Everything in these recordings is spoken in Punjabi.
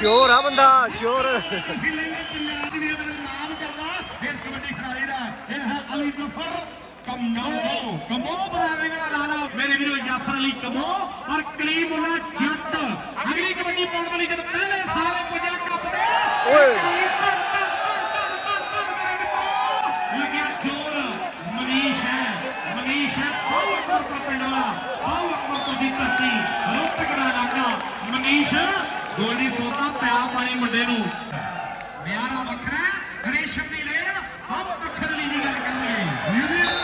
ਸ਼ੋਰ ਆ ਬੰਦਾ, ਸ਼ੋਰ ਫਿਲੰਗੇ ਪੰਜਾਬ ਦੀ ਇਹਦੇ ਵਿੱਚ ਨਾਮ ਚੱਲਦਾ ਇਸ ਕਬੱਡੀ ਖਿਡਾਰੀ ਦਾ ਇਹ ਹੈ ਅਲੀ ਜ਼ਫਰ ਕਮੋ ਕਮੋ ਬਰਾਬਰੀ ਦਾ ਲਾਲਾ ਮੇਰੇ ਵੀਰੋ ਜਾਫਰ ਅਲੀ ਕਮੋ ਔਰ ਕਲੀਮੁੱਲਾ ਜੱਟ ਅਗਲੀ ਕਬੱਡੀ ਪਾਉਣ ਵਾਲੀ ਜਦ ਪਹਿਲੇ ਸਾਲ ਪੁੱਜਿਆ ਕੱਪ ਦੇ ਓਏ। ਲੱਗਿਆ ਜੋਰ ਮਨੀਸ਼ ਹੈ ਮਨੀਸ਼ ਹੈ ਆਓ ਅਕਬਰਪੁਰ ਪਿੰਡ ਵਾਲਾ ਆਓ ਅਕਬਰਪੁਰ ਦੀ ਧਰਤੀ ਰੋਹਤਕ ਦਾ ਇਲਾਕਾ ਮਨੀਸ਼ ਗੋਲੀ ਸੋਤਾ ਪਿਆ ਪਾਣੀ ਮੁੰਡੇ ਨੂੰ। ਮਿਆਰਾ ਵੱਖਰਾ ਰੇਸ਼ਮ ਦੀ ਲੇਨ ਆਓ ਅੱਖਰ ਲਈ ਦੀ ਗੱਲ ਕਰਨਗੇ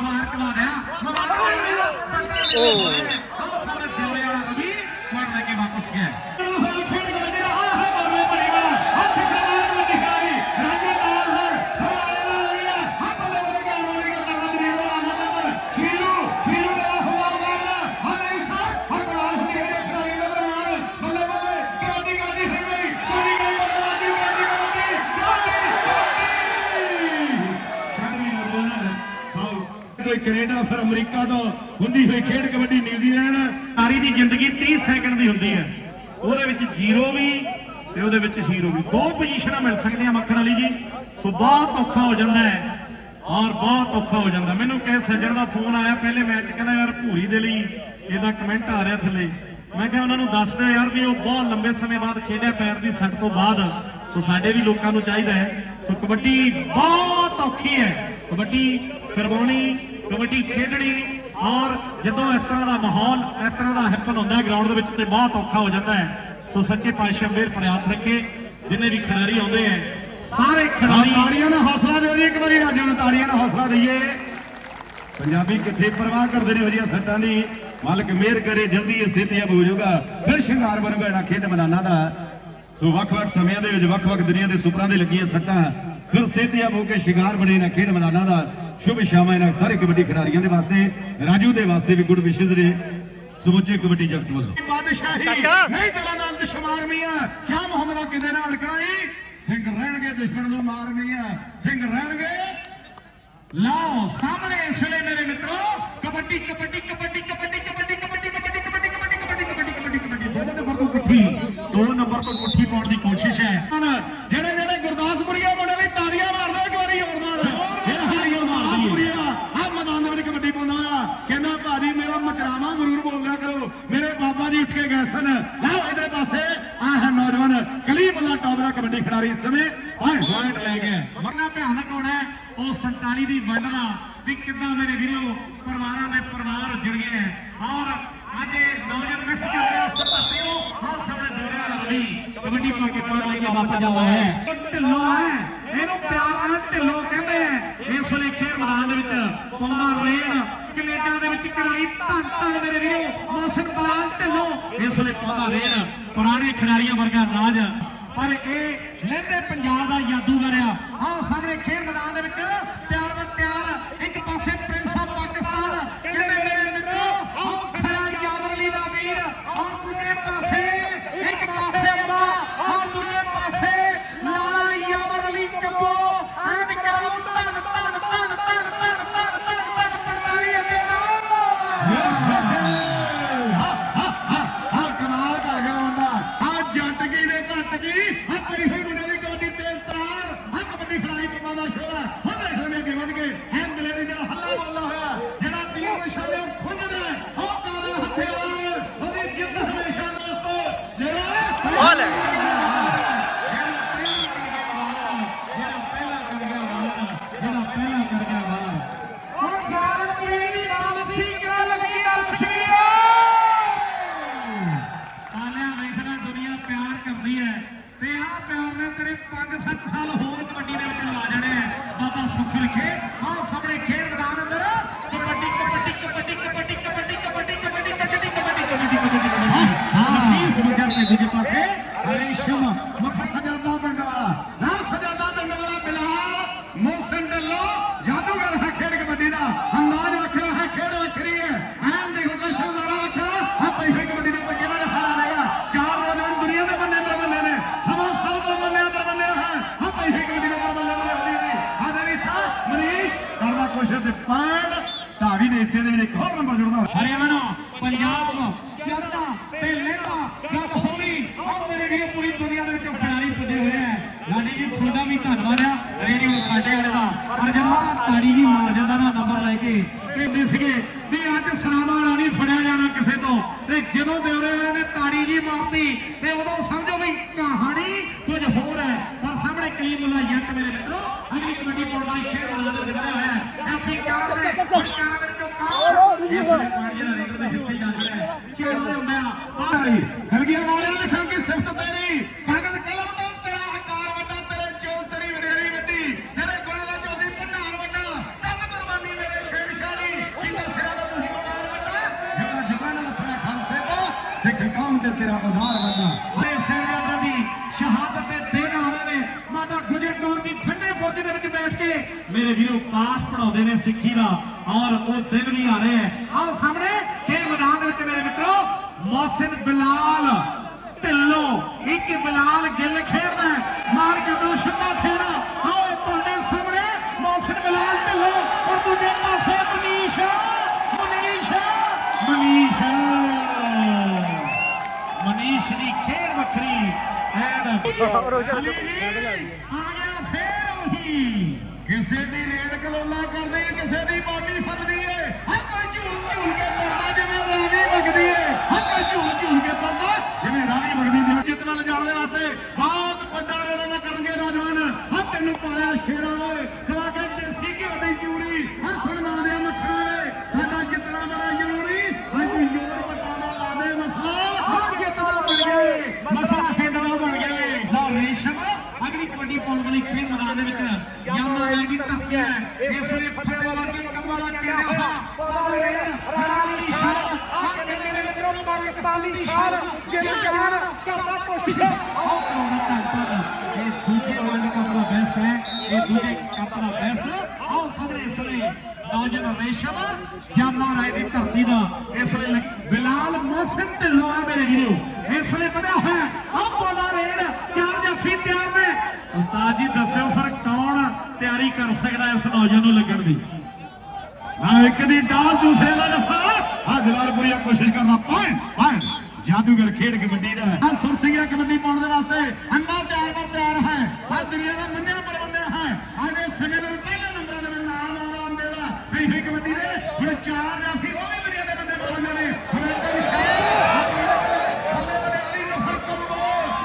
میںکا والا کبھی مر لے کے واپس گیا ਕੈਨੇਡਾ ਫਿਰ ਅਮਰੀਕਾ ਤੋਂ ਹੁੰਦੀ ਹੋਈ ਖੇਡ ਕਬੱਡੀ ਨਿਊਜ਼ੀਲੈਂਡ, ਸਾਰੀ ਦੀ ਜ਼ਿੰਦਗੀ 30 ਸੈਕਿੰਡ ਦੀ ਹੁੰਦੀ ਹੈ। ਉਹਦੇ ਵਿੱਚ ਜ਼ੀਰੋ ਵੀ ਤੇ ਉਹਦੇ ਵਿੱਚ ਹੀਰੋ ਵੀ। ਦੋ ਪੋਜੀਸ਼ਨਾਂ ਮਿਲ ਸਕਦੀਆਂ ਮੱਖਣ ਵਾਲੀ ਜੀ। ਸੋ ਬਹੁਤ ਔਖਾ ਹੋ ਜਾਂਦਾ ਹੈ ਔਰ ਬਹੁਤ ਔਖਾ ਹੋ ਜਾਂਦਾ। ਮੈਨੂੰ ਕਿਸੇ ਸੱਜਣ ਦਾ ਫੋਨ ਆਇਆ ਪਹਿਲੇ ਮੈਚ, ਕਹਿੰਦਾ ਯਾਰ ਭੂਰੀ ਦੇ ਲਈ ਇਹਦਾ ਕਮੈਂਟ ਆ ਰਿਹਾ ਥੱਲੇ। ਮੈਂ ਕਿਹਾ ਉਹਨਾਂ ਨੂੰ ਦੱਸ ਦਿਓ ਯਾਰ ਵੀ ਉਹ ਬਹੁਤ ਲੰਬੇ ਸਮੇਂ ਬਾਅਦ ਖੇਡਿਆ ਪੈਰ ਦੀ ਸੱਟ ਤੋਂ ਬਾਅਦ। ਸੋ ਸਾਡੇ ਵੀ ਲੋਕਾਂ ਨੂੰ ਚਾਹੀਦਾ ਹੈ। ਸੋ ਕਬੱਡੀ ਬਹੁਤ ਔਖੀ ਹੈ। ਕਬੱਡੀ ਕਰਵਾਉਣੀ ਕਬੱਡੀ ਖੇਡਣੀ ਔਰ ਜਦੋਂ ਇਸ ਤਰ੍ਹਾਂ ਦਾ ਮਾਹੌਲ, ਇਸ ਤਰ੍ਹਾਂ ਦਾ ਹੈਪਨ ਹੁੰਦਾ ਹੈ ਗਰਾਊਂਡ ਦੇ ਵਿੱਚ ਤੇ ਬਹੁਤ ਔਖਾ ਹੋ ਜਾਂਦਾ ਹੈ। ਸੋ ਸੱਚੇ ਪਾਤਸ਼ਾਹ ਮੇਰ ਪ੍ਰਿਆਤ ਰੱਖੇ, ਜਿੰਨੇ ਵੀ ਖਿਡਾਰੀ ਆਉਂਦੇ ਹੈ, ਸਾਰੇ ਖਿਡਾਰੀ ਤਾੜੀਆਂ ਨਾਲ ਹੌਸਲਾ ਦੇ ਜੀ ਇੱਕ ਵਾਰੀ ਰਾਜੂ ਨੂੰ, ਤਾੜੀਆਂ ਨਾਲ ਹੌਸਲਾ ਦਈਏ। ਪੰਜਾਬੀ ਕਿੱਥੇ ਪਰਵਾਹ ਕਰਦੇ ਨੇ ਵਧੀਆ ਸੱਟਾਂ ਦੀ। ਮਾਲਕ ਮਿਹਰ ਕਰੇ, ਜਲਦੀ ਇਹ ਸਿਹਤਯਾਬ ਹੋ ਜਾਊਗਾ। ਫਿਰ ਸ਼ਿੰਗਾਰ ਬਣੂਗਾ ਇਹਨਾਂ ਖੇਡ ਮੈਦਾਨਾਂ ਦਾ। ਸੋ ਵੱਖ-ਵੱਖ ਸਮਿਆਂ ਦੇ ਵਿੱਚ, ਵੱਖ-ਵੱਖ ਦੁਨੀਆ ਦੇ ਸੁਪਰਾਂ ਦੇ ਲੱਗੀਆਂ ਸੱਟਾਂ। ਫਿਰ ਸਿਹਤਯਾਬ ਹੋ ਕੇ ਸ਼ਿੰਗਾਰ ਬਣੇ ਇਹਨਾਂ ਖੇਡ ਮੈਦਾਨਾਂ ਦਾ। ਸ਼ੁਭ ਸ਼ਾਮਾਂ ਇਹਨਾਂ ਸਾਰੇ ਕਬੱਡੀ ਖਿਡਾਰੀਆਂ ਦੇ ਵਾਸਤੇ ਰਾਜੂ ਦੇ ਵਾਸਤੇ ਵੀ ਗੁੱਡ ਵਿਸ਼ੇਸ ਨੇ ਸਮੁੱਚੇ ਕਬੱਡੀ ਜਗਤ ਵੱਲੋਂ ਬਾਦਸ਼ਾਹੀ। ਨਹੀਂ ਦਿਲਾਂ ਦਾ ਅੰਤ ਸ਼ਮਾਰ ਮੀਆਂ ਕਿਆ ਮੁਹੰਮਦਾ ਕਿਤੇ ਨਾਲ ਅੜਕਣਾਈ ਸਿੰਘ ਰਹਿਣਗੇ ਦੁਸ਼ਮਣ ਨੂੰ ਮਾਰ ਮੀਆਂ ਸਿੰਘ ਰਹਿਣਗੇ ਲਓ ਸਾਹਮਣੇ ਇਸ ਵੇਲੇ ਮੇਰੇ ਮਿੱਤਰੋ ਕਬੱਡੀ ਕਬੱਡੀ ਕਬੱਡੀ ਕਬੱਡੀ ਕਬੱਡੀ ਕਬੱਡੀ ਕਬੱਡੀ ਕਬੱਡੀ ਕਬੱਡੀ ਕਬੱਡੀ ਕਬੱਡੀ ਕਬੱਡੀ ਕਬੱਡੀ ਦੋ ਨੰਬਰ ਤੋਂ ਪੁੱਠੀ ਦੋ ਨੰਬਰ ਤੋਂ ਪੁੱਠੀ ਪਾਉਣ ਦੀ ਕੋਸ਼ਿਸ਼ ਹੈ ਜਿਹੜੇ ਜਿਹੜੇ ਗੁਰਦਾਸਪੁਰੀਆ ਮੁੰਡੇ ਲਈ ਤਾੜੀਆਂ ਮਾਰਦਾ ਇੱਕ ਵਾਰੀ ਹੋਰ ਮਾਰ ਫਿਰ ਹਾਰੀਆਂ ਮਾਰਦੀ ਆ ਮੈਦਾਨ ਦੇ ਵਿੱਚ ਕਬੱਡੀ ਪਾਉਂਦਾ ਆ ਕਹਿੰਦਾ ਭਾਜੀ ਮੇਰਾ ਮਚਰਾਵਾ ਜ਼ਰੂਰ ਬੋਲਿਆ ਕਰੋ ਮੇਰੇ ਬਾਬਾ ਜੀ ਉੱਠ ਕੇ ਗਏ ਸਨ। ਲਓ ਇਧਰ ਪਾਸੇ, ਆਹ ਨੌਜਵਾਨ ਕਲੀਮ ਅੱਲਾ ਟੌਪ ਕਬੱਡੀ ਖਿਡਾਰੀ ਇਸ ਸਮੇਂ। ਓਏ ਪੁਆਇੰਟ ਲੈ ਗਿਆ ਮਰਨਾ ਭਿਆਨਕ ਹੋਣਾ ਉਹ 47 ਦੀ ਵੰਡ ਦਾ ਵੀ ਕਿੱਦਾਂ ਮੇਰੇ ਵੀਰੋ, ਪਰਿਵਾਰਾਂ ਦੇ ਪਰਿਵਾਰ ਜੁੜ ਗਏ ਹੈ। ਔਰ ਅੱਜ ਨੌਜਵਾਨ ਮਿਸ ਕਰ ਰਿਹਾ ਸਪਾਸੀ ਨੂੰ ਹਾਂ ਸਾਹਮਣੇ ਦੋਰਿਆ ਰਵੀ ਕਬੱਡੀ ਪਾ ਕੇ ਪਾਰ ਲੈ ਕੇ ਵਾਪਸ ਜਾਂਦਾ ਹੈ। ਢਿੱਲੋਂ ਹੈ। ਇਹਨੂੰ ਪਿਆਰ ਨਾਲ ਢਿੱਲੋਂ ਕਹਿੰਦੇ ਆ। ਇਸ ਵੇਲੇ ਖੇਡ ਮੈਦਾਨ ਦੇ ਵਿੱਚ ਪਾਉਂਦਾ ਰੇਡ। ਕੈਨੇਡਾ ਦੇ ਵਿੱਚ ਕਰਾਈ ਧੰਨ ਧੰਨ ਮੇਰੇ ਵੀਰੋ ਮੋਸਨ ਬਲਾਲ ਢਿੱਲੋਂ। ਇਸ ਵੇਲੇ ਪਾਉਂਦਾ ਰੇਡ। ਪੁਰਾਣੇ ਖਿਡਾਰੀਆਂ ਵਰਗਾ ਰਾਜ। ਪਰ ਇਹ ਲਹਿੰਦੇ ਪੰਜਾਬ ਦਾ ਜਾਦੂਗਰ ਆ। ਆਹ ਸਾਹਮਣੇ ਖੇਡ ਮੈਦਾਨ ਦੇ ਵਿੱਚ ਪਿਆਰ ਦਾ ਪਿਆਰ। ਇੱਕ ਪਾਸੇ ਤਾੜੀ ਜੀ ਮਾਰ ਜਾਂਦਾ ਨਾ ਨੰਬਰ ਲੈ ਕੇ। ਕਹਿੰਦੇ ਸੀਗੇ ਵੀ ਅੱਜ ਸਰਾਵਾ ਰਾਣੀ ਫੜਿਆ ਜਾਣਾ ਕਿਸੇ ਤੋਂ ਤੇ ਜਦੋਂ ਦੇਵਰੇ ਵਾਲੇ ਨੇ ਤਾੜੀ ਜੀ ਮਾਰਤੀ ਤੇ ਉਦੋਂ ਸਮਝੋ ਵੀ ਕਹਾਣੀ ਕੁਝ ਹੋਰ ਹੈ ਪਰ ਸਾਹਮਣੇ ਕਲੀਮੁੱਲਾ ਜੱਟ ਮੇਰੇ ਮਿੱਤਰੋ ਅਗਲੀ ਕਬੱਡੀ ਪਾਉਣ ਦੀ ਖੇਡ ਮੈਦਾਨ ਦੇ ਵਿੱਚ ਵਧਿਆ ਹੋਇਆ ਹੈ ਐਫੀ ਕਾਰ ਦੇ ਕਾਰ ਦੇ ਤੋਂ ਕਾਰ ਇਸ ਨੇ ਪਾਣੀ ਜਿਹੜਾ ਰੇਡਰ ਦੇ ਹਿੱਸੇ ਜਾ ਰਿਹਾ ਹੈ ਖੇਡ ਹੋ ਹੁੰਦਾ ਆ ਆਹੀ ਹਲਗੀਆਂ ਵਾਲਿਆਂ ਨੇ ਲਿਖਾਂ ਕਿ ਸਿਫਤ ਤੇਰੀ ਕਾਗਜ਼ ਕਲਮ ਤੋਂ ਤੇਰਾ ਆਕਾਰ ਵੱਡਾ ਤੇਰੇ ਚੋਲ ਤੇਰੀ ਵਡਿਆਈ ਵੱਡੀ ਤੇਰੇ ਗੁਣਾਂ ਦਾ ਜੋਦੀ ਭੰਡਾਰ ਵੱਡਾ ਤਨ ਕੁਰਬਾਨੀ ਮੇਰੇ ਸ਼ੇਰ ਸ਼ਾਨੀ ਕਿੰਨਾ ਸਿਰਾਂ ਦਾ ਤੁਸੀਂ ਵਡਾਰ ਵੱਡਾ ਜਗਾ ਜਗਾ ਨਾਲ ਆਪਣਾ ਖਾਲਸੇ ਤੋਂ ਸਿੱਖ ਕੌਮ ਤੇ ਤੇਰਾ ਉਧਾਰ ਵੱਡਾ ਹਰੇ ਸਹਿਬਜ਼ਾਦਾ ਦੀ ਸ਼ਹਾਦਤ ਦੇ ਦਿਨ ਆਵੇ ਨੇ ਮਾਤਾ ਗੁਜਰ ਕੌਰ ਦੀ ਠੰਡੇ ਬੁਰਜ ਦੇ ਕੇ ਮੇਰੇ ਵੀਰੋ ਪਾਠ ਪੜਾਉਂਦੇ ਨੇ ਸਿੱਖੀ ਦਾ ਔਰ ਉਹ ਦਿਨ ਵੀ ਆ ਰਹੇ ਹੈ। ਆਓ ਸਾਹਮਣੇ ਖੇਡ ਮੈਦਾਨ ਦੇ ਵਿੱਚ ਮੇਰੇ ਮਿੱਤਰੋ ਮੌਸਨ ਬਿਲਾਲ ਢਿੱਲੋਂ ਇੱਕ ਬਿਲਾਲ ਗਿੱਲ ਖੇਡਦਾ। ਮਾਰ ਕੇ ਦੋ ਛੱਕਾ ਖੇੜਾ ਆਓ ਇਹ ਤੁਹਾਡੇ ਸਾਹਮਣੇ ਮੌਸਨ ਬਿਲਾਲ ਢਿੱਲੋਂ ਔਰ ਦੂਜੇ ਪਾਸੇ ਮਨੀਸ਼ ਮਨੀਸ਼ ਮਨੀਸ਼। ਮਨੀਸ਼ ਦੀ ਖੇਡ ਵੱਖਰੀ ਐਨ। ਆ ਗਿਆ ਫੇਰ ਉਹੀ। ਗੱਲਾਂ ਕਰਦੇ ਆ, ਕਿਸੇ ਦੀ ਬਾਡੀ ਫੜਦੀ ਏ। ਹੱਥਾਂ ਝੂਲ ਝੂਲ ਕੇ ਪਰਦਾ ਜਿਵੇਂ ਰਾਣੀ ਵਗਦੀ ਏ। ਹੱਥਾਂ ਝੂਲ ਝੂਲ ਕੇ ਪਰਦਾ ਜਿਵੇਂ ਰਾਣੀ ਵਗਦੀ ਜਿਵੇਂ ਜਿੱਤਣਾ ਲਿਜਾਣ ਦੇ ਵਾਸਤੇ ਦੀ ਸ਼ਾਨ ਜਿੰਨ ਜਾਨ ਕਰਦਾ ਕੋਸ਼ਿਸ਼ ਆਓ ਕਰੋਨਾ ਧੰਨਵਾਦ ਇਹ ਦੂਜੇ ਵਰਲਡ ਕੱਪ ਦਾ ਬੈਸਟ ਹੈ। ਇਹ ਦੂਜੇ ਕੱਪ ਦਾ ਬੈਸਟ। ਆਓ ਸਾਹਮਣੇ ਇਸ ਵੇਲੇ ਨੌਜਵਾਨ ਰੇਸ਼ਮ ਜਾਮਾ ਰਾਏ ਦੀ ਧਰਤੀ ਦਾ। ਇਸ ਵੇਲੇ ਬਿਲਾਲ ਮੋਹਸਨ ਢਿੱਲੋਂ ਆ ਮੇਰੇ ਵੀਰੋ। ਇਸ ਵੇਲੇ ਵਧਿਆ ਹੋਇਆ ਆ ਬੋਲਾ ਰੇਡ। ਚਾਰ ਜਾਫੀ ਤਿਆਰ ਨੇ। ਉਸਤਾਦ ਜੀ, ਦੱਸਿਓ ਫਿਰ ਕੌਣ ਤਿਆਰੀ ਕਰ ਸਕਦਾ ਇਸ ਨੌਜਵਾਨ ਨੂੰ ਲੱਗਣ ਦੀ? ਆ ਇੱਕ ਦੀ ਡਾਲ, ਦੂਸਰੇ ਦਾ ਰਫਾ ਆ ਜਲਾਲਪੁਰੀਆ ਕੋਸ਼ਿਸ਼ ਕਰਦਾ ਪਾਣ ਪਾਣ ਜਾਦੂਗਰ ਖੇਡ ਕਬੱਡੀ ਦਾ ਆ ਸੁਰ ਸਿੰਘਾ ਕਬੱਡੀ ਪਾਉਣ ਦੇ ਵਾਸਤੇ ਅੰਨਾ ਤਿਆਰ ਪਰ ਤਿਆਰ ਹੈ। ਆ ਦੁਨੀਆ ਦਾ ਮੰਨਿਆ ਪਰਵੰਦਿਆ ਹੈ। ਅੱਜ ਸਮੇਂ ਦੇ ਪਹਿਲੇ ਨੰਬਰਾਂ ਦੇ ਵਿੱਚ ਨਾਮ ਆਉਂਦਾ ਆਉਂਦੇ ਦਾ। ਇਹ ਕਬੱਡੀ ਦੇ ਹੁਣ ਚਾਰ ਜਾਫੀ ਉਹ ਵੀ ਦੁਨੀਆ ਦੇ ਬੰਦੇ ਪਰਵੰਦੇ ਨੇ ਹੁਣ ਅੰਦਰ ਸ਼ਾਹ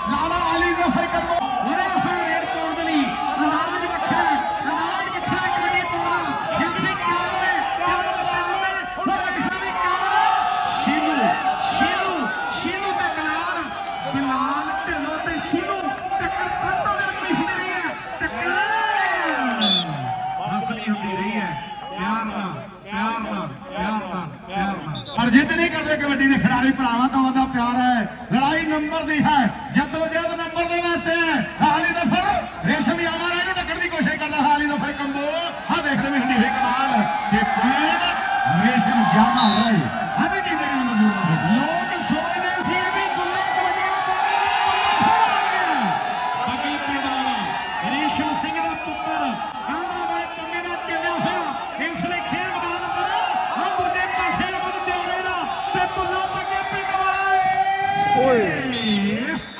ਲਾਲਾ ਅਲੀ ਜ਼ਫਰ ਕੰਬੋ ਉਹਨੇ ਹਾਂ ਰੇਡ ਪਾਉਣ ਦੇ ਲਈ ਜਿੱਦ ਨਹੀਂ ਕਰਦੇ ਕਬੱਡੀ ਦੇ ਖਿਡਾਰੀ, ਭਰਾਵਾਂ ਤੋਂ ਉਹਦਾ ਪਿਆਰ ਹੈ, ਲੜਾਈ ਨੰਬਰ ਦੀ ਹੈ, ਜਦੋਂ ਜਦ ਨੰਬਰ ਦੇ ਵਾਸਤੇ ਹੈ ਹਾਲੀ ਦਫਰ ਰੇਸ਼ਮ ਯਾਮਾ ਇਹਨੂੰ ਟੱਕਣ ਦੀ ਕੋਸ਼ਿਸ਼ ਕਰਦਾ ਹਾਲੀ ਦਫਰ ਕੰਬੋ ਆ ਦੇਖ ਰਹੇ ਹੁੰਦੀ ਹੈ ਕਮਾਲ ਕਿ ਪੁਆਇੰਟ ਰੇਸ਼ਮ ਯਾਮਾ ਰਹੇ ਆ ਵੀ ਕੀ ਦੇਖਣ ਨੂੰ ਮਜ਼ਦੂਰ ਹੈ ਲੋਕ ਸੋਚਦੇ ਸੀ ਵੀ ਦੁੱਲਾ ਕਬੱਡੀਆਂ ਬੱਗੇ ਪਿੰਡ ਵਾਲਾ ਰੇਸ਼ਮ ਸਿੰਘ ਦਾ ਪੁੱਤਰ ਕਾਂਦਰਾ ਵਾਲੇ ਪੰਗੇ ਦਾ ਚੱਲਿਆ ਹੋਇਆ ਇਸ ਲਈ ਖੇਡ ਮੈਦਾਨ ਪਰ ਆ ਦੂਜੇ ਪਾਸੇ ਮਨ ਦਿਉਰੇ ਦਾ ਤੇ ਦੁੱਲਾ ਬੱਗੇ ਪਿੰਡ ਵਾਲਾ ਓਏ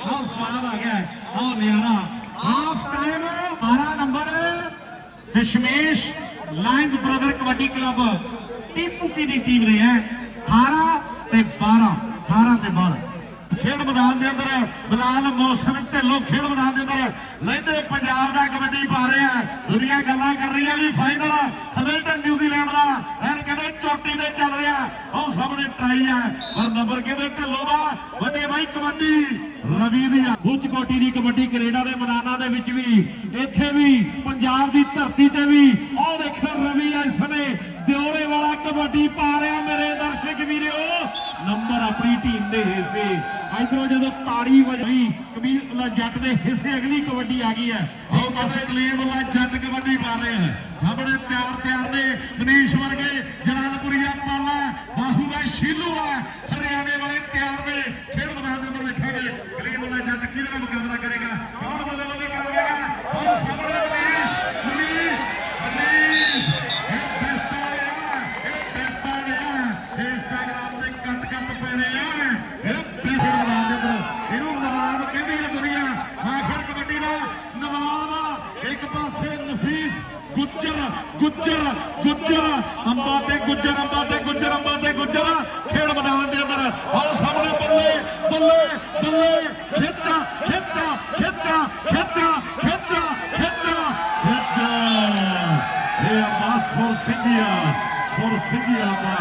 ਆਹ ਸਵਾਦ ਆ ਗਿਆ ਆਹ ਨਿਆਰਾ half time 12 number Dashmesh lions brother kabaddi club Te Puke ਦੀ ਟੀਮ ਨੇ, ਹੈ? 18 ਤੇ 12 18 ਤੇ 12 ਖੇਡ ਮੈਦਾਨ ਦੇ ਅੰਦਰ ਬਲਾਲ, ਮੌਸਮ ਢਿੱਲੋਂ ਖੇਡ ਮੈਦਾਨ ਦੇ ਅੰਦਰ ਲੈਂਦੇ ਪੰਜਾਬ ਦਾ ਕਬੱਡੀ ਪਾ ਰਿਹਾ ਦੁਨੀਆ ਗੱਲਾਂ ਕਰ ਰਹੀ ਹੈ ਵੀ ਫਾਈਨਲ ਹੈਮਿਲਟਨ, ਨਿਊਜ਼ੀਲੈਂਡ ਦਾ। ਐਨ ਕਹਿੰਦੇ ਚੋਟੀ ਤੇ ਚੱਲ ਰਿਹਾ, ਉਹ ਸਾਹਮਣੇ ਟਰਾਈ ਹੈ ਪਰ ਨੰਬਰ ਕਹਿੰਦੇ ਢਿੱਲੋਂ ਦਾ? ਵੱਡੇ ਬਾਈ ਕਬੱਡੀ। ਰਵੀ ਦੀ ਆ। ਉੱਚ ਕੋਟੀ ਦੀ ਕਬੱਡੀ ਕੈਨੇਡਾ ਦੇ ਮੈਦਾਨਾਂ ਦੇ ਵਿੱਚ ਵੀ ਇੱਥੇ ਵੀ ਪੰਜਾਬ ਦੀ ਧਰਤੀ ਤੇ ਵੀ। ਉਹ ਦੇਖੋ ਰਵੀ ਇਸ ਸਮੇਂ ਦਿਓਰੇ ਵਾਲਾ ਕਬੱਡੀ ਪਾ ਰਿਹਾ ਮੇਰੇ ਦਰਸ਼ਕ ਵੀਰੋ। ਨੰਬਰ ਆਪਣੀ ਟੀਮ ਦੇ ਹਿੱਸੇ। ਇਧਰੋਂ ਜਦੋਂ ਤਾੜੀ ਵਜਦੀ ਕਬੀਰ ਅੱਲਾ ਜੱਟ ਦੇ ਹਿੱਸੇ ਅਗਲੀ ਕਬੱਡੀ ਆ ਗਈ ਹੈ। ਉਹ ਕਹਿੰਦੇ ਕਲੀਮ ਅੱਲਾ ਜੱਟ ਕਬੱਡੀ ਪਾ ਰਹੇ ਹੈ। ਸਾਹਮਣੇ ਚਾਰ ਤਿਆਰ ਨੇ ਮਨੀਸ਼ ਵਰਗੇ ਜਲਾਲਪੁਰੀਆ ਪਾਲਾ ਬਾਹੂਗਾ ਸ਼ੀਲੂ ਆ ਹਰਿਆਣੇ ਵਾਲੇ ਤਿਆਰ ਨੇ। ਖੇਡ ਮੈਦਾਨ ਦੇ ਅੰਦਰ ਵੇਖਾਂਗੇ ਕਲੀਮ ਅੱਲਾ ਜੱਟ ਕਿਹਦੇ ਨਾਲ ਮੁਕਾਬਲਾ ਕਰੇਗਾ ਕੌਣ ਬੱਲੇ ਬੱਲੇ ਕਰਾਵੇਗਾ ਉਹ ਸਾਹਮਣੇ ਮਨੀਸ਼ ਮਨੀਸ਼ ਮਨੀਸ਼ ਇਹ ਬੈਸਟ ਆ ਰਿਹਾ ਇਹ ਬੈਸਟ ਆ ਰਿਹਾ ਇੰਸਟਾਗ੍ਰਾਮ ਤੇ ਕੱਟ ਕੱਟ ਪੈ ਰਹੇ ਆ ਇਹ ਬੈਸਟ ਨਵਾਬ ਦੇ ਅੰਦਰ ਇਹਨੂੰ ਨਵਾਬ ਕਹਿੰਦੀ ਹੈ ਦੁਨੀਆ ਆਖਰ ਕਬੱਡੀ ਦਾ ਨਵਾਬ ਇੱਕ ਪਾਸੇ ਨਫੀਸ ਗੁੱਜਰ ਗੁੱਜਰ ਗੁੱਜਰ ਅੰਬਾ ਤੇ ਗੁੱਜਰ ਅੰਬਾ ਤੇ ਗੁੱਜਰ ਅੰਬਾ ਤੇ ਗੁੱਜਰ ਖੇਡ ਮੈਦਾਨ ਦੇ ਅੰਦਰ ਆਓ ਸਾਹਮਣੇ ਬੱਲੇ ਬੱਲੇ ਬੱਲੇ ਖਿੱਚਾ ਖਿੱਚਾ ਖਿੱਚਾ ਖਿੱਚਾ ਖਿੱਚਾ ਖਿੱਚਾ ਖਿੱਚਾ ਇਹ ਅੰਬਾ ਸੁਰ ਸਿੰਘਿਆ ਸੁਰ ਸਿੰਘਿਆ ਅੰਬਾ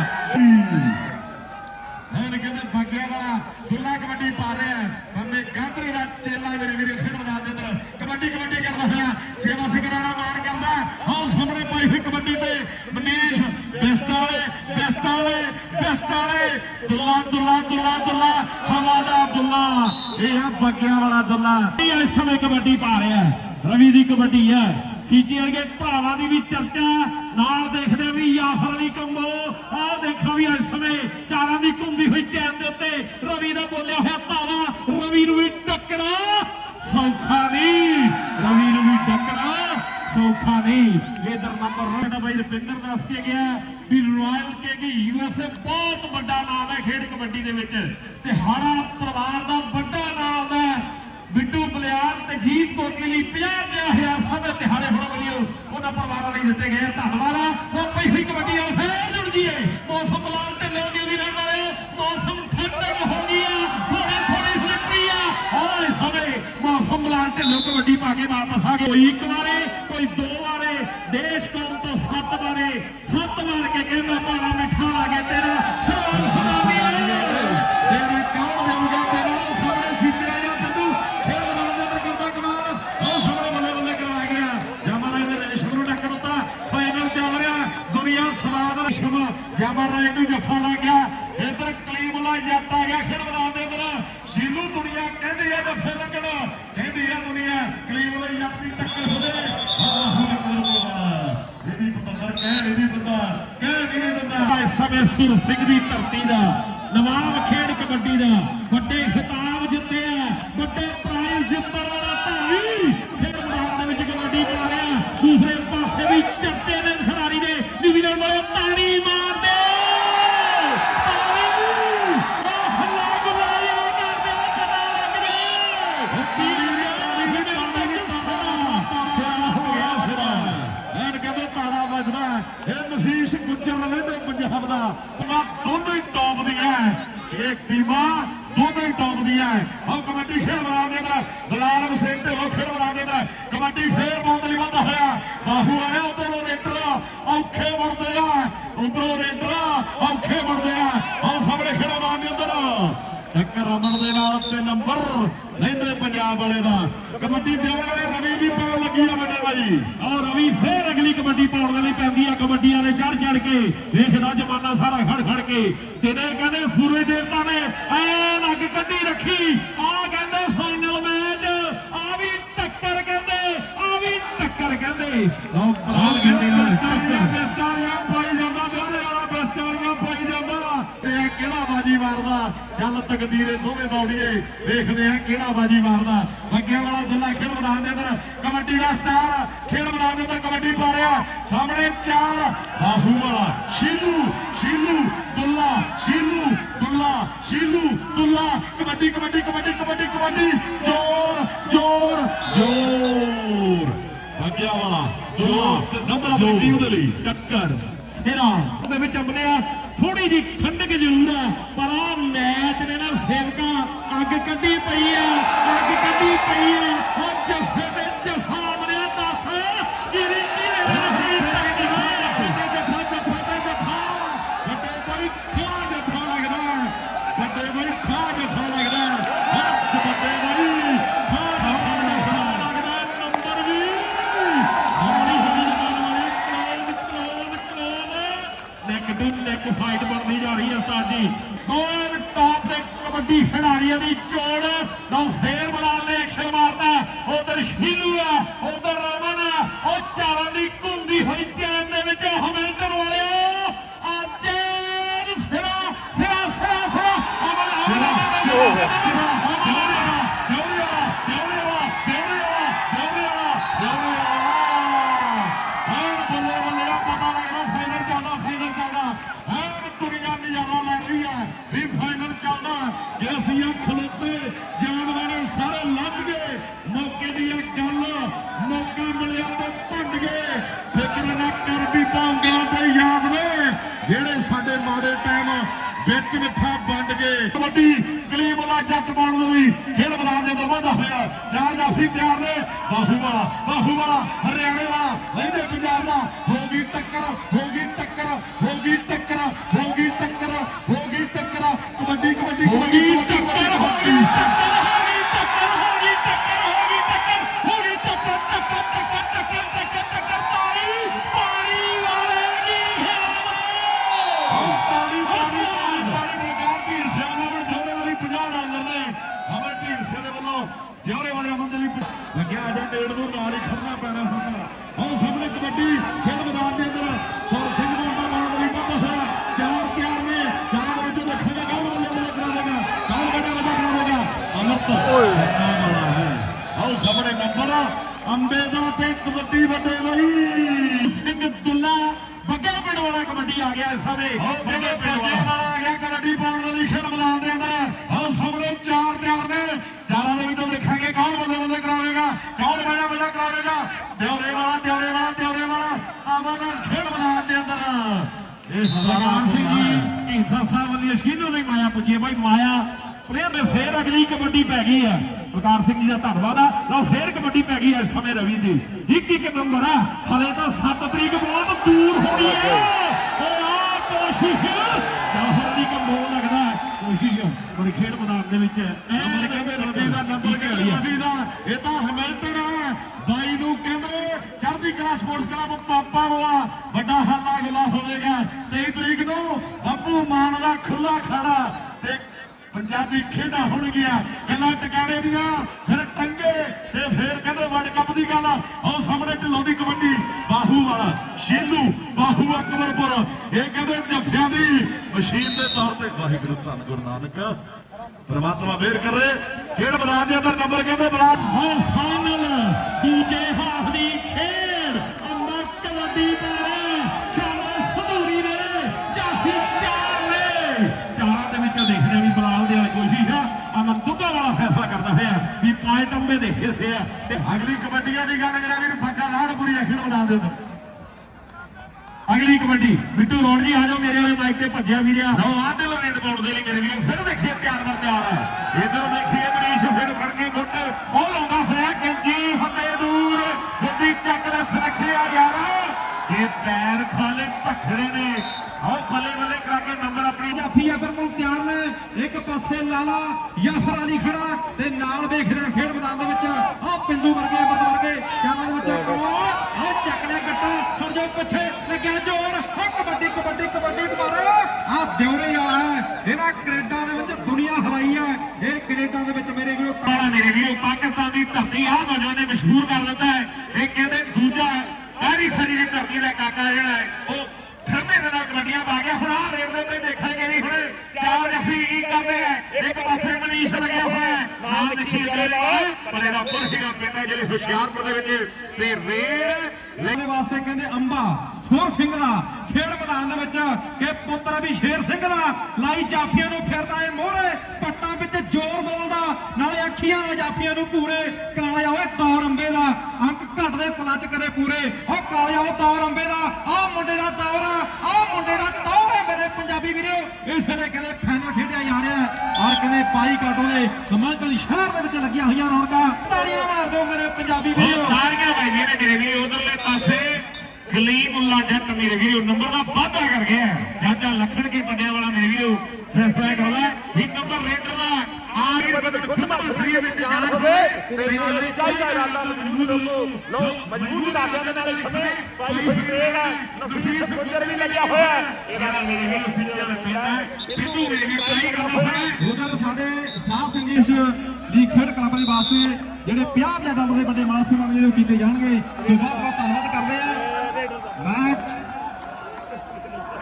ਹੁਣ ਕਹਿੰਦੇ ਬਾਗਿਆ ਵਾਲਾ ਦੁੱਲਾ ਕਬੱਡੀ ਪਾ ਰਿਹਾ ਹੈ ਬੰਦੇ ਗਾਂਧਰੀ ਦਾ ਚੇਲਾ ਮੇਰੇ ਵੀਰੇ ਖੇਡ ਮੈਦਾਨ ਦੇ ਅੰਦਰ ਕਬੱਡੀ ਕਬੱਡੀ ਕਰਦਾ ਹੋਇਆ ਸੇਵਾ ਸਿੰਘ ਰਾਣਾ ਮਾਣ ਕਰਦਾ ਆਹ ਸਾਹਮਣੇ ਪਾਈ ਹੋਈ ਕਬੱਡੀ ਤੇ ਮਨੀਸ਼ ਬਿਸਤਾਲੇ ਬਿਸਤਾਲੇ ਬਿਸਤਾਲੇ ਦੁੱਲਾ ਦੁੱਲਾ ਦੁੱਲਾ ਦੁੱਲਾ ਹਵਾ ਦਾ ਦੁੱਲਾ ਇਹ ਆ ਬੱਗਿਆਂ ਵਾਲਾ ਦੁੱਲਾ ਇਹ ਇਸ ਸਮੇਂ ਕਬੱਡੀ ਪਾ ਰਿਹਾ ਰਵੀ ਦੀ ਕਬੱਡੀ ਹੈ। ਸੀਚੀ ਵਰਗੇ ਭਰਾਵਾਂ ਦੀ ਵੀ ਚਰਚਾ ਨਾਲ ਦੇਖਦੇ ਵੀ ਯਾਫਰ ਅਲੀ ਕੰਬੋ। ਆਹ ਦੇਖੋ ਵੀ ਇਸ ਸਮੇਂ ਚਾਰਾਂ ਦੀ ਘੁੰਮਦੀ ਹੋਈ ਚੈਨ ਦੇ ਉੱਤੇ ਰਵੀ ਦਾ ਬੋਲਿਆ ਹੋਇਆ ਧਾਵਾ। ਰਵੀ ਨੂੰ ਵੀ ਟੱਕਣਾ ਸੌਖਾ ਨਹੀਂ। ਰਵੀ ਨੂੰ ਵੀ ਟੱਕਣਾ ਸੌਖਾ ਨਹੀਂ। ਇਧਰ ਨੰਬਰ ਰੋਡ ਬਾਈ ਰਪਿੰਦਰ ਦੱਸ ਕੇ ਗਿਆ। ਵੀ ਰਾਇਲ ਕੇਗੀ ਯੂਐਸਏ ਬਹੁਤ ਵੱਡਾ ਨਾਮ ਹੈ ਖੇਡ ਕਬੱਡੀ ਦੇ ਵਿੱਚ। ਤੇ ਹਾਰਾ ਪਰਿਵਾਰ ਦਾ ਵੱਡਾ ਨਾਮ ਹੈ। ਬਿੱਟੂ ਬਲਿਆਰ ਤੇ ਜੀਤ ਕੋਟਲੀ ਲਈ 50 ਹਜ਼ਾਰ ਸਾਹਮਣੇ ਤਿਹਾੜੇ ਹੁਣ ਵੀਡੀਓ ਉਹਨਾਂ ਪਰਿਵਾਰਾਂ ਲਈ ਦਿੱਤੇ ਗਏ ਧੰਨਵਾਦ ਆ। ਉਹ ਪਈ ਕਬੱਡੀ ਆ ਫੇਰ ਜੁੜ ਗਈ ਏ। ਮੌਸਮ ਲਾਲ ਤੇ ਲੋਕੀ ਦੀ ਰਹਿਣ ਵਾਲੇ ਮੌਸਮ ਠੰਡਕ ਹੋ ਗਈ ਆ। ਥੋੜੀ ਥੋੜੀ ਸਲਿੱਪੀ ਆ। ਔਰ ਸਮੇਂ ਮੌਸਮ ਲਾਲ ਤੇ ਲੋਕ ਕਬੱਡੀ ਪਾ ਕੇ ਵਾਪਸ ਆ ਗਏ। ਕੋਈ ਇੱਕ ਵਾਰੇ, ਕੋਈ ਦੋ ਵਾਰੇ ਦੇਸ਼ ਕੌਮ ਤੋਂ ਸੱਤ ਵਾਰੇ, ਸੱਤ ਵਾਰ ਕੇ ਕਹਿੰਦਾ ਭਾਣਾ ਮਿੱਠਾ ਲਾ ਤੇਰਾ ਸਰਵਨ ਸਲਾਮੀ ਤੇਰਾ ਕੌਣ ਦੇਊਗਾ ਤੇਰਾ ਸਾਹਮਣੇ ਸੀਚੇ ਵਾਲਾ ਬੰਦੂ ਖੇਡ ਮੈਦਾਨ ਦੇ ਅੰਦਰ ਕਰਦਾ ਕਮਾਲ। ਉਹ ਸਾਹਮਣੇ ਬੱਲੇ ਬੱਲੇ ਕਰਵਾ ਗਿਆ। ਜਮਨ ਦੇ ਰੇਸ਼ਮ ਨੂੰ ਟੱਕਰ ਦਿੱਤਾ। ਫਾਈਨਲ ਚੱਲ ਰਿਹਾ। ਦੁਨੀਆ ਸਵਾਦ ਰੇਸ਼ਮ ਜਮਨ ਰਾਏ ਨੂੰ ਜੱਫਾ ਲੱਗ ਗਿਆ। ਇੱਧਰ ਕਲੀਮਲਾ ਜੱਟ ਆ ਗਿਆ ਖੇਡ ਮੈਦਾਨ ਦੇ ਅੰਦਰ। ਸ਼ੀਲੂ ਦੁਨੀਆ ਕਹਿੰਦੀ ਆ ਜੱਫੇ ਲੱਗਣ। ਕਹਿੰਦੀ ਆ ਦੁਨੀਆ ਕਲੀਮੁੱਲਾ ਜੱਟ ਦੀ ਟੱਕਰ ਹੋਵੇ ਆਹੂ ਅਕਬਰ ਇਹਦੀ ਪਤੰਦਰ ਕਹਿ ਨਹੀਂ ਦਿੰਦਾ ਕਹਿ ਨਹੀਂ ਦਿੰਦਾ ਇਸ ਸਮੇਂ ਸੁਰ ਸਿੰਘ ਦੀ ਧਰਤੀ ਦਾ, ਨਵਾਬ ਖੇਡ ਕਬੱਡੀ ਦਾ। ਪੰਜਾਬ ਦਾ ਉਹਨਾਂ ਟੌਪ ਦੀਆਂ ਇਹ ਟੀਮਾਂ ਦੋਨੋਂ ਟੌਪ ਦੀਆਂ ਹੈ। ਕਬੱਡੀ ਖੇਡ ਮੈਦਾਨ ਦੇ ਅੰਦਰ ਬਲਾਲ ਤੇ ਲੋ ਖੇਡ ਮੈਦਾਨ ਕਬੱਡੀ ਫੇਰ ਬੌਂਦਲੀ ਵੱਧਦਾ ਹੋਇਆ। ਬਾਹੂ ਆਇਆ, ਉਧਰੋਂ ਰੇਡਰ ਔਖੇ ਮੁੜਦੇ ਆ। ਉਧਰੋਂ ਰੇਡਰ ਔਖੇ ਮੁੜਦੇ ਆ। ਆਹ ਸਾਹਮਣੇ ਖੇਡ ਮੈਦਾਨ ਦੇ ਅੰਦਰ। ਟੱਕਰ ਅਮਨ ਦੇ ਨਾਲ ਤੇ ਨੰਬਰ ਲੈਂਦੇ ਪੰਜਾਬ ਵਾਲੇ ਦਾ। ਕਬੱਡੀ ਦਿਓ ਵਾਲੇ ਰਵੀ ਵੀ ਪਾਉਣ ਲੱਗੀ ਆ ਵੱਡੇ ਭਾਜੀ ਔਰ ਰਵੀ ਫੇਰ ਅਗਲੀ ਕਬੱਡੀ ਪਾਉਣ ਦੇ ਲਈ ਪੈਂਦੀ ਆ ਕਬੱਡੀਆਂ ਦੇ ਚੜ ਚੜ ਕੇ। ਵੇਖਦਾ ਜਮਾਨਾ ਸਾਰਾ ਖੜ ਖੜ ਕੇ। ਤੇਰੇ ਕਹਿੰਦੇ ਸੂਰਜ ਦੇਵਤਾ ਨੇ ਐਨ ਅੱਗ ਕੱਢੀ ਰੱਖੀ। ਆ ਕਹਿੰਦੇ ਫਾਈਨਲ ਮੈਚ ਆ ਵੀ ਟੱਕਰ ਕਹਿੰਦੇ ਆ ਵੀ ਟੱਕਰ ਕਹਿੰਦੇ। ਬਲਾਲ ਕਹਿੰਦੇ ਨਾਲ ਬੈਸਟਾਰੀਆਂ ਪਾਈ ਜਾਂਦਾ ਦੋਨੇ ਵਾਲਾ ਬੈਸਟਾਰੀਆਂ ਪਾਈ ਜਾਂਦਾ ਤੇ ਇਹ ਕਿਹੜਾ ਬਾਜੀ ਚੱਲ ਤਕਦੀਰੇ ਦੋਵੇਂ ਦੌੜੀਏ ਵੇਖਦੇ ਆ ਕਿਹੜਾ ਬਾਜੀ ਮਾਰਦਾ। ਅੱਗੇ ਵਾਲਾ ਦੁੱਲਾ ਖੇਡ ਮੈਦਾਨ ਦੇ ਅੰਦਰ ਕਬੱਡੀ ਦਾ ਸਟਾਰ ਖੇਡ ਮੈਦਾਨ ਦੇ ਅੰਦਰ ਕਬੱਡੀ ਪਾ ਰਿਹਾ। ਸਾਹਮਣੇ ਚਾਰ ਬਾਹੂ ਵਾਲਾ ਸ਼ੀਲੂ ਸ਼ੀਲੂ ਦੁੱਲਾ ਸ਼ੀਲੂ ਦੁੱਲਾ ਸ਼ੀਲੂ ਦੁੱਲਾ। ਕਬੱਡੀ ਕਬੱਡੀ ਕਬੱਡੀ ਕਬੱਡੀ ਕਬੱਡੀ। ਜੋਰ ਜੋਰ ਜੋਰ। ਅੱਗੇ ਵਾਲਾ ਦੁੱਲਾ ਨੰਬਰ ਆਪਣੀ ਟੀਮ ਦੇ ਲਈ। ਟੱਕਰ। ਸਿਰਾ ਉਹਦੇ ਵਿੱਚ ਅੰਬਲਿਆ ਥੋੜੀ ਜੀ ਠੰਡਕ ਜ਼ਰੂਰ ਹੈ ਪਰ ਆ ਮੈਚ ਨੇ ਨਾ ਸੇਵਕਾਂ ਅੱਗ ਕੱਢੀ ਪਈ ਆ, ਅੱਗ ਕੱਢੀ ਪਈ ਆ। ਚਾਰ ਜਾਫੀ ਇਹ ਹਵਾਨ ਸਿੰਘ ਜੀ ਢੀਂਸਾ ਸਾਹਿਬ ਵੱਲੋਂ ਸ਼ੀਨੂ ਨਹੀਂ ਮਾਇਆ ਪੁੱਜੀ ਬਾਈ ਮਾਇਆ ਪਲੇਅਰ ਨੇ ਫੇਰ ਅਗਲੀ ਕਬੱਡੀ ਪੈ ਗਈ ਆ। ਪ੍ਰਕਾਰ ਸਿੰਘ ਜੀ ਦਾ ਧੰਨਵਾਦ ਆ। ਲਓ ਫੇਰ ਕਬੱਡੀ ਪੈ ਗਈ ਆ ਇਸ ਸਮੇਂ ਰਵੀ ਦੀ। ਇੱਕ ਇੱਕ ਨੰਬਰ ਆ। ਹਲੇ ਤਾਂ 7 ਤਰੀਕ ਬਹੁਤ ਦੂਰ ਹੋਣੀ ਹੈ ਓ ਆ ਕੋਸ਼ਿਸ਼ ਜਾਹਰ ਦੀ ਕੰਬੋ ਲੱਗਦਾ। ਕੋਸ਼ਿਸ਼ ਪਰ ਖੇਡ ਮੈਦਾਨ ਦੇ ਵਿੱਚ ਨੰਬਰ ਕਹਿੰਦੇ ਰਵੀ ਦਾ ਨੰਬਰ ਕਹਿੰਦੇ ਰਵੀ ਦਾ। ਇਹ ਤਾਂ ਹੈਮਿਲਟਨ ਆ। ਬਾਈ ਨੂੰ ਕਲਾ ਸਪੋਰਟਸ ਕਲੱਬ ਪਾਪਾ ਵਾਲਾ ਵੱਡਾ ਹੱਲਾ ਗੁਲਾ ਹੋਵੇਗਾ। 23 ਤਰੀਕ ਨੂੰ ਬੱਬੂ ਮਾਨ ਦਾ ਖੁੱਲਾ ਖਾੜਾ ਤੇ ਪੰਜਾਬੀ ਖੇਡਾਂ ਹੋਣਗੀਆਂ। ਗੱਲਾਂ ਟਿਕਾਣੇ ਦੀਆਂ, ਫਿਰ ਟੰਗੇ ਤੇ ਫਿਰ ਕਹਿੰਦੇ ਵਰਲਡ ਕੱਪ ਦੀ ਗੱਲ। ਆਓ ਸਾਹਮਣੇ ਢਿੱਲੋਂ ਦੀ ਕਬੱਡੀ, ਬਾਹੂ ਵਾਲਾ, ਸ਼ੀਲੂ, ਬਾਹੂ ਅਕਬਰਪੁਰ। ਇਹ ਕਹਿੰਦੇ ਜੱਫਿਆਂ ਦੀ ਮਸ਼ੀਨ ਦੇ ਤੌਰ ਤੇ। ਵਾਹਿਗੁਰੂ, ਧੰਨ ਗੁਰੂ ਨਾਨਕ। ਪਰਮਾਤਮਾ ਮਿਹਰ ਕਰੇ। ਖੇਡ ਮੈਦਾਨ ਦੇ ਅੰਦਰ ਨੰਬਰ ਕਹਿੰਦੇ ਬਲਾਕ ਹਾਂ ਫਾਈਨਲ ਦੂਜੇ ਹਾਫ ਦੀ ਖੇਡ। ਅੰਦਰ ਕਬੱਡੀ ਬਾਰੇ ਚਾਲਾ ਨੇ ਜਾਫੀ ਚਾਰ ਨੇ। ਚਾਰਾਂ ਦੇ ਵਿੱਚੋਂ ਦੇਖਦੇ ਵੀ ਬਲਾਲ ਦੇ ਵਾਲੀ ਕੋਸ਼ਿਸ਼ ਆ ਅਮਨ ਦੁੱਗਾ ਵਾਲਾ ਫੈਸਲਾ ਕਰਦਾ ਹੋਇਆ ਵੀ ਪੁਆਇੰਟ ਅੰਬੇ ਦੇ ਹਿੱਸੇ ਆ। ਤੇ ਅਗਲੀ ਕਬੱਡੀਆਂ ਦੀ ਗੱਲ ਕਰਾਂ ਵੀਰ ਫੱਕਾ ਲਾੜਪੁਰੀ ਖੇਡ ਮੈਦਾਨ ਦੇ ਅੰਦਰ ਅਗਲੀ ਕਬੱਡੀ। ਬਿੱਟੂ ਰੋਡ ਜੀ, ਆ ਜਾਓ ਮੇਰੇ ਵਾਲੇ ਮਾਈਕ ਤੇ ਭੱਜਿਆ ਵੀਰਿਆ। ਨੋ ਆਂਦੇ ਲਵੇਟ ਪਾਉਣ ਦੇ ਲਈ ਮੇਰੇ ਵੀਰ, ਫਿਰ ਦੇਖੀਏ ਤਿਆਰ ਕਰ ਤਿਆਰ ਹੈ ਇਧਰ ਦੇਖੀਏ ਮਰੀਸ਼ ਫਿਰ ਫੜ ਕੇ ਮੁੱਟ ਉਹ ਲਾਉਂਦਾ ਹੋਇਆ ਕਿੰਜੀ ਹੱਤੇ ਦੂਰ ਗੱਡੀ ਚੱਕ ਦੇ ਸੁਰੱਖਿਆ ਯਾਰ ਕਿ ਪੈਰ ਭੱਖੜੇ ਨੇ ਆਹ ਬੱਲੇ ਬੱਲੇ ਕਰਾ ਕੇ ਨੰਬਰ ਆਪਣੀ ਜਾਫੀ ਆ ਬਿਲਕੁਲ ਤਿਆਰ ਨੇ ਇੱਕ ਪਾਸੇ ਲਾਲਾ ਯਾਫਰ ਅਲੀ ਖੜਾ ਤੇ ਨਾਲ ਵੇਖਦੇ ਆ ਖੇਡ ਮੈਦਾਨ ਦੇ ਵਿੱਚ। ਆ ਪਿੰਡੂ ਵਰਗੇ ਅਮਰਤ ਵਰਗੇ ਚਾਰਾਂ ਦੇ ਵਿੱਚ ਕੌਣ? ਆ ਚੱਕ ਲਿਆ ਗੱਟਾ ਹਟ ਜਾਓ ਪਿੱਛੇ ਲੱਗਿਆ ਜ਼ੋਰ। ਆ ਕਬੱਡੀ ਕਬੱਡੀ ਕਬੱਡੀ ਮਾਰ ਆ ਦਿਉਰੇ ਵਾਲਾ ਹੈ। ਇਹਨਾਂ ਕੈਨੇਡਾ ਦੇ ਵਿੱਚ ਦੁਨੀਆ ਹਵਾਈ ਹੈ। ਇਹ ਕੈਨੇਡਾ ਦੇ ਵਿੱਚ ਮੇਰੇ ਵੀਰੋ ਤਾਰਾ ਮੇਰੇ ਵੀਰੋ ਪਾਕਿਸਤਾਨ ਦੀ ਧਰਤੀ ਆ ਵਜੋਂ ਨੇ ਮਸ਼ਹੂਰ ਕਰ ਦਿੱਤਾ ਹੈ। ਇਹ ਕਹਿੰਦੇ ਦੂਜਾ ਸਾਰੀ ਸਾਰੀ ਦੀ ਧਰਤੀ ਦਾ ਕਾਕਾ ਜਿਹੜਾ ਹੈ ਉਹ ਕਬੱਡੀਆਂ ਪਾ ਗਿਆ ਹੁਣ ਆ ਰੇਡ ਦੇ ਉੱਤੇ ਦੇਖਾਂਗੇ ਵੀ ਹੁਣ ਚਾਰ ਜਫੀ ਕੀ ਕਰਦੇ ਆ। ਇੱਕ ਪਾਸੇ ਮਨੀਸ਼ ਲੱਗਿਆ ਹੋਇਆ ਨਾਲ ਦੇਖੀ ਜਾਏਗਾ ਪਰ ਇਹਦਾ ਪਰਹੀਗਾ ਪਿੰਡ ਜਿਹੜੇ ਹੁਸ਼ਿਆਰਪੁਰ ਦੇ ਵਿੱਚ। ਤੇ ਰੇਡ ਇਹਦੇ ਵਾਸਤੇ ਕਹਿੰਦੇ ਅੰਬਾ ਸੋਹ ਸਿੰਘ ਦਾ ਖੇਡ ਮੈਦਾਨ ਦੇ ਵਿੱਚ ਕਿ ਪੁੱਤਰ ਵੀ ਸ਼ੇਰ ਸਿੰਘ ਦਾ ਲਾਈ ਜਾਫੀਆਂ ਨੂੰ ਫਿਰਦਾ ਏ ਮੋਹਰੇ ਪੱਟਾਂ ਵਿੱਚ ਜ਼ੋਰ ਬੋਲਦਾ ਨਾਲੇ ਅੱਖੀਆਂ ਨਾਲ ਜਾਫੀਆਂ ਨੂੰ ਪੂਰੇ ਕਾਲਿਆ ਓਏ ਦੌਰ ਅੰਬੇ ਦਾ ਅੰਕ ਘਟਦੇ ਪਲਚ ਕਰੇ ਪੂਰੇ ਓ ਕਾਲਿਆ ਓ ਦੌਰ ਅੰਬੇ ਦਾ ਆਹ ਮੁੰਡੇ ਦਾ ਦੌਰ ਆ ਆਹ ਮੁੰਡੇ ਦਾ ਟੌਰ ਹੈ ਮੇਰੇ ਪੰਜਾਬੀ ਵੀਰੋ। ਇਸ ਵੇਲੇ ਕਹਿੰਦੇ ਫਾਈਨਲ ਖੇਡਿਆ ਜਾ ਰਿਹਾ ਔਰ ਕਹਿੰਦੇ ਬਾਈ ਕਾਟੋ ਦੇ ਕਮਾਂਡਲ ਸ਼ਹਿਰ ਦੇ ਵਿੱਚ ਲੱਗੀਆਂ ਹੋਈਆਂ ਰੌਣਕਾਂ। ਤਾੜੀਆਂ ਮਾਰ ਦਿਓ ਮੇਰੇ ਪੰਜਾਬੀ ਵੀਰੋ। ਸਾਰੀਆਂ ਭਾਈਆਂ ਨੇ ਮੇਰੇ ਵੀਰੇ ਉਧਰਲੇ ਪਾਸੇ। ਕਲੀਮੁੱਲਾ ਜੱਟ ਮੇਰੇ ਵੀਰੇ ਨੰਬਰ ਦਾ ਵਾਧਾ ਕਰ ਗਿਆ ਜਾਜਾ ਲਖਣ ਕੇ ਪੰਡਿਆਂ ਵਾਲਾ ਮੇਰੇ ਵੀਰੇ ਫੈਸਲਾ ਕਰਦਾ ਵੀ ਨੰਬਰ ਰੇਡਰ ਦਾ ਆਖਿਰ ਬਦਲ ਖੁਦ ਮਾਸਰੀ ਵਿੱਚ ਜਾਣ ਹੋਵੇ ਤੇ ਦੀ ਚਾਹੀਦਾ ਇਰਾਦਾ ਮਜਬੂਤ ਲੋਕੋ ਲੋ ਮਜਬੂਤ ਇਰਾਦਿਆਂ ਦੇ ਨਾਲ ਸਮੇਂ ਭਾਈ ਫਰੀਦ ਹੈ ਨਫੀਸ ਗੁੰਜਰ ਵੀ ਲੱਗਿਆ ਹੋਇਆ ਹੈ। ਇਹਦਾ ਨਾਲ ਮੇਰੇ ਵੀਰੇ ਸਿੰਗਲ ਪੈਂਦਾ ਬਿੱਟੂ ਮੇਰੇ ਵੀਰੇ ਟਰਾਈ ਕਰਦਾ ਹੋਇਆ ਉਧਰ ਸਾਡੇ ਸਾਹ ਸੰਗੀਸ਼ ਦੀ ਖੇਡ ਕਲੱਬ ਦੇ ਵਾਸਤੇ ਜਿਹੜੇ 50 ਡਾਲਰ ਦੇ ਵੱਡੇ ਮਾਨ ਸਨਮਾਨ ਜਿਹੜੇ ਉਹ ਕੀਤੇ ਜਾਣਗੇ। ਸੋ ਬਹੁਤ ਬਹੁਤ ਧੰਨਵਾਦ ਕਰਦੇ ਆ ਮੈਚ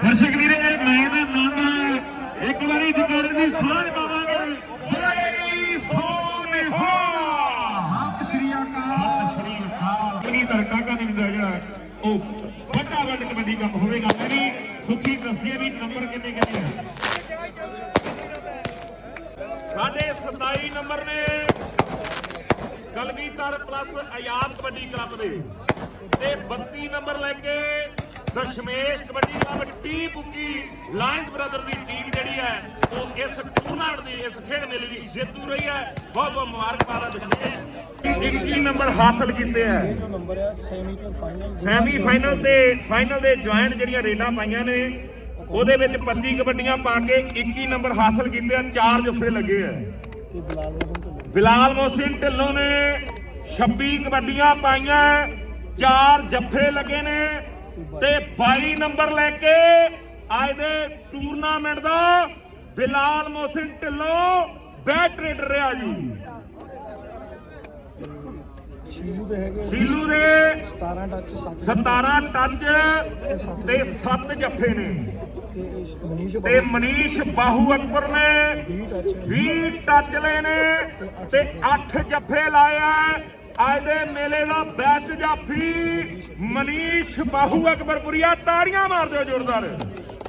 ਦਰਸ਼ਕ ਵੀਰੇ ਮੈਂ ਦਾ ਨਾਮ ਇੱਕ ਵਾਰੀ ਜਗਰ ਦੀ ਸਾਂਝ ਪਾਵਾਂਗੇ। ਬੜੀ ਸੋਹਣੀ ਹੋ ਸਤਿ ਸ਼੍ਰੀ ਅਕਾਲ। ਸ੍ਰੀ ਅਕਾਲ। ਆਪਣੀ ਧੜਕਾ ਕਾ ਨਹੀਂ ਜਿਹੜਾ? ਉਹ ਵੱਡਾ ਵੱਡ ਕਬੱਡੀ ਕੱਪ ਹੋਵੇਗਾ। ਮੇਰੀ ਸੁੱਖੀ ਦੱਸੀਏ ਵੀ ਨੰਬਰ ਕਿੰਨੇ ਕਿੰਨੇ ਹੈ ਸਾਡੇ 27 ਨੰਬਰ ਨੇ। ਕਲਗੀਧਰ ਪਲੱਸ ਆਜ਼ਾਦ ਕਬੱਡੀ ਕਲੱਬ ਦੇ। ਤੇ 32 ਨੰਬਰ ਲੈ ਕੇ Dashmesh kabaddi club Te Puke lions brother ਦੀ ਟੀਮ ਜਿਹੜੀ ਹੈ ਉਹ ਇਸ ਟੂਰਨਾਮੈਂਟ ਦੀ ਇਸ ਖੇਡ ਮੇਲੇ ਦੀ ਜੇਤੂ ਰਹੀ ਹੈ। ਬਹੁਤ ਬਹੁਤ ਮੁਬਾਰਕਬਾਦ ਹੈ ਦਸ਼ਮੇਸ਼। 21 ਨੰਬਰ ਹਾਸਲ ਕੀਤੇ ਹੈ ਜੋ ਨੰਬਰ ਹੈ ਸੈਮੀ ਤੋਂ ਫਾਈਨਲ ਸੈਮੀ ਫਾਈਨਲ ਤੇ ਫਾਈਨਲ ਦੇ ਜੁਆਇੰਟ ਜਿਹੜੀਆਂ ਰੇਡਾਂ ਪਾਈਆਂ ਨੇ ਉਹਦੇ ਵਿੱਚ 25 ਕਬੱਡੀਆਂ ਪਾ ਕੇ 21 ਨੰਬਰ ਹਾਸਲ ਕੀਤੇ ਆ ਚਾਰ ਜੱਫੇ ਲੱਗੇ ਆ। ਤੇ ਬਲਾਲ ਤੋਂ ਬਿਲਾਲ ਮੋਹਸਿਨ ਢਿੱਲੋਂ ਨੇ 26 ਕਬੱਡੀਆਂ ਪਾਈਆਂ ਚਾਰ ਜੱਫੇ ਲੱਗੇ ਨੇ ਤੇ 22 ਨੰਬਰ ਲੈ ਕੇ ਅੱਜ ਦੇ ਟੂਰਨਾਮੈਂਟ ਦਾ ਬਿਲਾਲ ਮੋਹਸਿਨ ਢਿੱਲੋਂ ਬੈਟ ਰੇਡਰ ਰਿਹਾ ਜੀ। ਸ਼ੀਲੂ ਦੇ ਹੈਗੇ ਸੀਲੂ ਦੇ 17 ਟੱਚ 7 17 ਟੱਚ ਤੇ 7 ਜੱਫੇ ਨੇ। ਤੇ ਮਨੀਸ਼ ਬਾਹੂ ਅਕਬਰ ਨੇ 20 ਟੱਚ ਲਏ ਨੇ ਤੇ 8 ਜੱਫੇ ਲਾਇਆ ਅੱਜ ਦੇ ਮੇਲੇ ਦਾ ਬੈਚ ਜਾਫੀ, ਮਨੀਸ਼ ਬਾਹੂ ਅਕਬਰਪੁਰੀਆ, ਤਾੜੀਆਂ ਮਾਰ ਦਿਓ ਜ਼ੋਰਦਾਰ।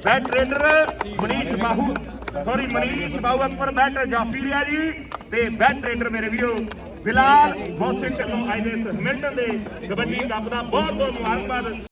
Best raider Manish Bahu sorry Manish Bahu Akbar best ਜਾਫੀ ਰਿਹਾ ਜੀ। ਤੇ ਬੈਟ ਟ੍ਰੇਡਰ ਮੇਰੇ ਵੀਰੋ, ਫਿਲਹਾਲ ਬਹੁਤ ਸੇ ਚੱਲੋ, ਅੱਜ ਦੇ ਮਿਲਟਨ ਦੇ ਕਬੱਡੀ ਕੱਪ ਦਾ ਬਹੁਤ ਬਹੁਤ ਮੁਬਾਰਕਬਾਦ।